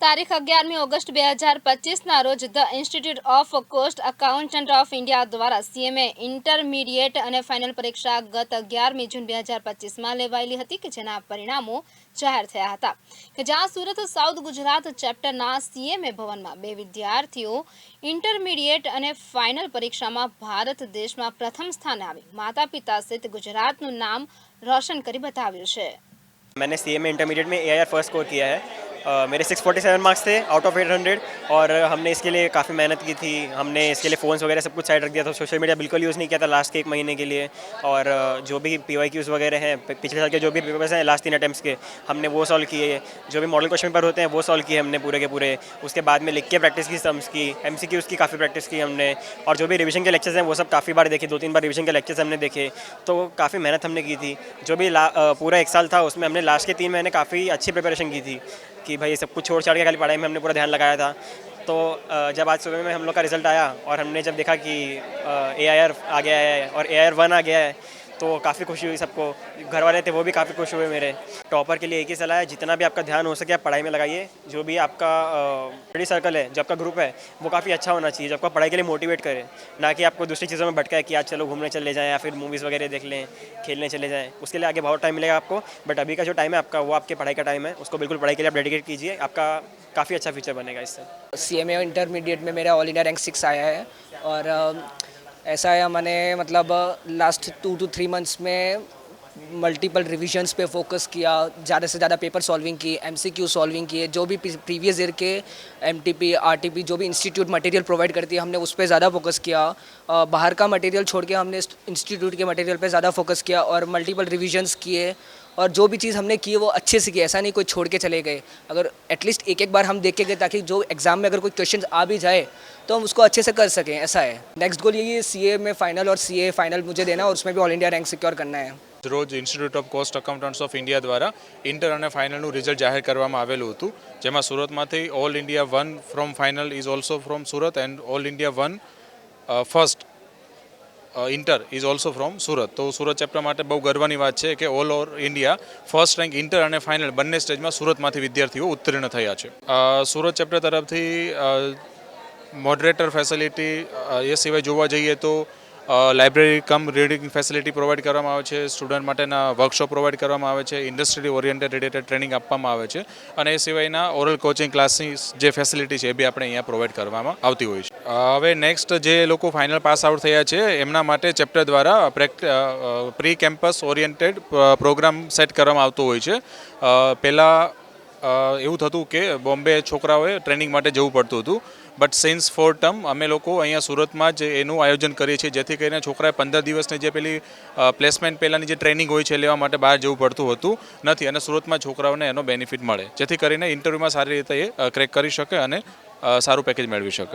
તારીખ અગિયારમી ઓગસ્ટ બે હજાર પચીસના રોજ the institute of cost accountant of India દ્વારા સીએમએ ઇન્ટરમીડિયેટ અને ફાઇનલ પરીક્ષા ગત અગિયારમી જૂન બે હજાર પચીસમાં લેવાયેલી હતી કે જેના પરિણામો જાહેર થયા હતા. કે જ્યાં સુરત, સાઉથ ગુજરાત ચેપ્ટરના સીએમએ ભવનમાં બે વિદ્યાર્થીઓ ઇન્ટરમીડિયેટ અને ફાઇનલ પરીક્ષામાં ભારત દેશમાં પ્રથમ સ્થાને આવી. માતા પિતા સહિત ગુજરાતનું નામ રોશન કરી બતાવ્યું છે. મેં સીએમએ ઇન્ટરમીડિયેટ મેં એ ફર્સ્ટ સ્કોર કિયા હૈ मेरे 647 मार्क्स थे आउट ऑफ़ 800 और हमने इसके लिए काफ़ी मेहनत की थी। हमने इसके लिए फ़ोन्स वगैरह सब कुछ साइड रख दिया था। सोशल मीडिया बिल्कुल यूज़ नहीं किया था लास्ट के एक महीने के लिए। और जो भी पी वाई क्यूज़ वगैरह हैं पिछले साल के जो भी पेपर्स हैं लास्ट तीन अटैम्प्ट के, हमने वो सॉल्व किए। जो भी मॉडल क्वेश्चन पेपर होते हैं, वो सॉल्व किए हमने पूरे के पूरे। उसके बाद में लिख के प्रैक्टिस की सम्स की एम सी की काफ़ी प्रैक्टिस की हमने। और जो भी रिविजन के लेक्चर्स हैं, वो सब काफ़ी बार देखे दो तीन बार रिविजन के लेक्चर्स हमने देखे। तो काफ़ी मेहनत हमने की थी। जो भी पूरा एक साल था, उसमें हमने लास्ट के तीन महीने काफ़ी अच्छी प्रिपरेशन की थी। कि भाई सब कुछ छोड़ छाड़ के खाली पढ़ाई में हमने पूरा ध्यान लगाया था। तो जब आज सुबह में हम लोग का रिज़ल्ट आया और हमने जब देखा कि ए आई आर आ गया है और ए आई आ गया है तो काफ़ी खुशी हुई सबको। घर वाले थे, वो भी काफ़ी खुश हुए मेरे। टॉपर के लिए एक ही सलाह है, जितना भी आपका ध्यान हो सके आप पढ़ाई में लगाइए। जो भी आपका स्टडी सर्कल है, जो आपका ग्रुप है, वो काफ़ी अच्छा होना चाहिए, जो आपको पढ़ाई के लिए मोटिवेट करे। ना कि आपको दूसरी चीज़ों में भटकाए कि आज चलो घूमने चले जाएँ या फिर मूवीज़ वगैरह देख लें, खेलने चले जाएँ। उसके लिए आगे बहुत टाइम मिलेगा आपको बट अभी का जो टाइम है आपका, वो आपके पढ़ाई का टाइम है। उसको बिल्कुल पढ़ाई के लिए आप डेडिकेट कीजिए। आपका काफ़ी अच्छा फ्यूचर बनेगा इससे। सी एम इंटरमीडिएट में मेरा ऑल इंडिया रैंक सिक्स आया है। और ऐसा है मैंने मतलब last two two three months में मल्टीपल रिविजन्स पे फोकस किया, ज़्यादा से ज़्यादा पेपर सॉल्विंग की एम सी क्यू सॉल्विंग किए जो भी प्रीवियस ईयर के M T P R T P जो भी इंस्टीट्यूट मटेरियल प्रोवाइड करती है, हमने उस पर ज़्यादा फोकस किया। बाहर का मटेरियल छोड़ के हमने इंस्टीट्यूट के मटेरियल पर ज़्यादा फोकस किया और मल्टीपल रिविजन्स किए। और जो भी चीज़ हमने की वो अच्छे से की, ऐसा नहीं कोई छोड़ के चले गए। अगर एटलीस्ट एक एक बार हम देख के गए ताकि जो एग्ज़ाम में अगर कोई क्वेश्चन आ भी जाए तो हम उसको अच्छे से कर सकें, ऐसा है। नेक्स्ट गोल यही है सी में फाइनल और सीए फाइनल मुझे देना और उसमें भी ऑल इंडिया रैंक सिक्योर करना है। રોજ institute of cost accountants of India દ્વારા ઇન્ટર અને ફાઇનલનું રિઝલ્ટ જાહેર કરવામાં આવેલું હતું. જેમાં સુરતમાંથી all India one from final is also from Surat and all India one first inter is also from Surat તો સુરત ચેપ્ટર માટે બહુ ગર્વની વાત છે કે all over India first rank inter અને ફાઇનલ બંને સ્ટેજમાં સુરતમાંથી વિદ્યાર્થીઓ ઉત્તીર્ણ થયા છે. સુરત ચેપ્ટર તરફથી મોડરેટર ફેસિલિટી એ સિવાય જોવા જઈએ તો library cum reading facility provide કરવામાં આવે છે સ્ટુડન્ટ માટેના વર્કશોપ પ્રોવાઈડ કરવામાં આવે છે ઇન્ડસ્ટ્રી ઓરિએન્ટેડ રિલેટેડ ટ્રેનિંગ આપવામાં આવે છે અને એ સિવાયના ઓરલ કોચિંગ ક્લાસની જે ફેસિલિટી છે એ બી આપણે અહીંયા પ્રોવાઈડ કરવામાં આવતી હોય છે. હવે નેક્સ્ટ જે લોકો ફાઇનલ પાસ આઉટ થયા છે, એમના માટે ચેપ્ટર દ્વારા pre campus oriented programme set કરવામાં આવતો હોય છે. પહેલાં એવું થતું કે બોમ્બે છોકરાઓએ ટ્રેનિંગ માટે જવું પડતું હતું. બટ સિન્સ ફોર ટર્મ અમે લોકો અહીંયા સુરતમાં જ એનું આયોજન કરીએ છીએ, જેથી કરીને છોકરાએ પંદર દિવસની જે પેલી પ્લેસમેન્ટ પહેલાંની જે ટ્રેનિંગ હોય છે લેવા માટે બહાર જવું પડતું હતું નથી અને સુરતમાં છોકરાઓને એનો બેનિફિટ મળે. જેથી કરીને ઇન્ટરવ્યૂમાં સારી રીતે એ ક્રેક કરી શકે અને સારું પેકેજ મેળવી શકે.